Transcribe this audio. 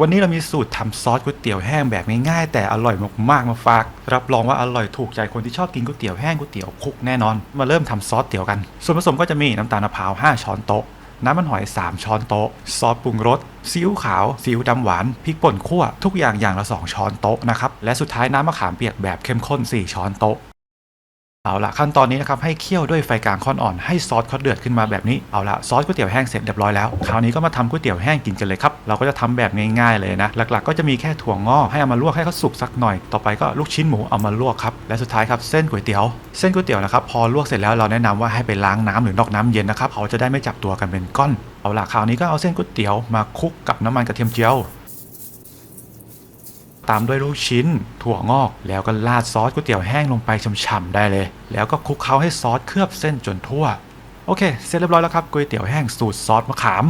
วันนี้เรามีสูตรทำซอสก๋วยเตี๋ยวแห้งแบบง่ายๆแต่อร่อยมากๆมาฝาก รับรองว่าอร่อยถูกใจคนที่ชอบกินก๋วยเตี๋ยวแห้งก๋วยเตี๋ยวคลุกแน่นอน มาเริ่มทำซอสเตี๋ยวกัน ส่วนผสมก็จะมีน้ำตาลมะพร้าว 5 ช้อนโต๊ะ น้ำมันหอย 3 ช้อนโต๊ะ ซอสปรุงรสซีอิ๊วขาวซีอิ๊วดำหวานพริกป่นคั่วทุกอย่างอย่างละ 2 ช้อนโต๊ะนะครับและสุดท้ายน้ำมะขามเปียกแบบเข้มข้น 4 ช้อนโต๊ะ เอาละขั้นตอนนี้นะครับให้เคี่ยวด้วยไฟกลางค่อนอ่อนให้ซอสเขาเดือดขึ้นมาแบบนี้เอาละซอสก๋วยเตี๋ยวแห้งเสร็จเรียบร้อยแล้วคราวนี้ก็มาทำก๋วยเตี๋ยวแห้งกินกันเลยครับเราก็จะทำแบบง่ายๆเลยนะหลักๆ ก็จะมีแค่ถั่วงอกให้เอามาลวกให้เขาสุกสักหน่อย ต่อไปก็ลูกชิ้นหมูเอามาลวกครับและสุดท้ายครับเส้นก๋วยเตี๋ยวเส้นก๋วยเตี๋ยวนะครับพอลวกเสร็จแล้วเราแนะนำว่าให้ไปล้างน้ำหรือนอกน้ำเย็นนะครับเขาจะได้ไม่จับตัวกันเป็นก้อนเอาละคราวนี้ก็เอาเส้นก๋วยเตี๋ยวมาคลุกกับน้ำมันกระเทียมเจียว ตามด้วยลูกชิ้น ถั่วงอก แล้วก็ราดซอสก๋วยเตี๋ยวแห้งลงไปฉ่ำๆได้เลย แล้วก็คลุกเคล้าให้ซอสเคลือบเส้นจนทั่ว โอเค เสร็จเรียบร้อยแล้วครับก๋วยเตี๋ยวแห้งสูตรซอสมะขาม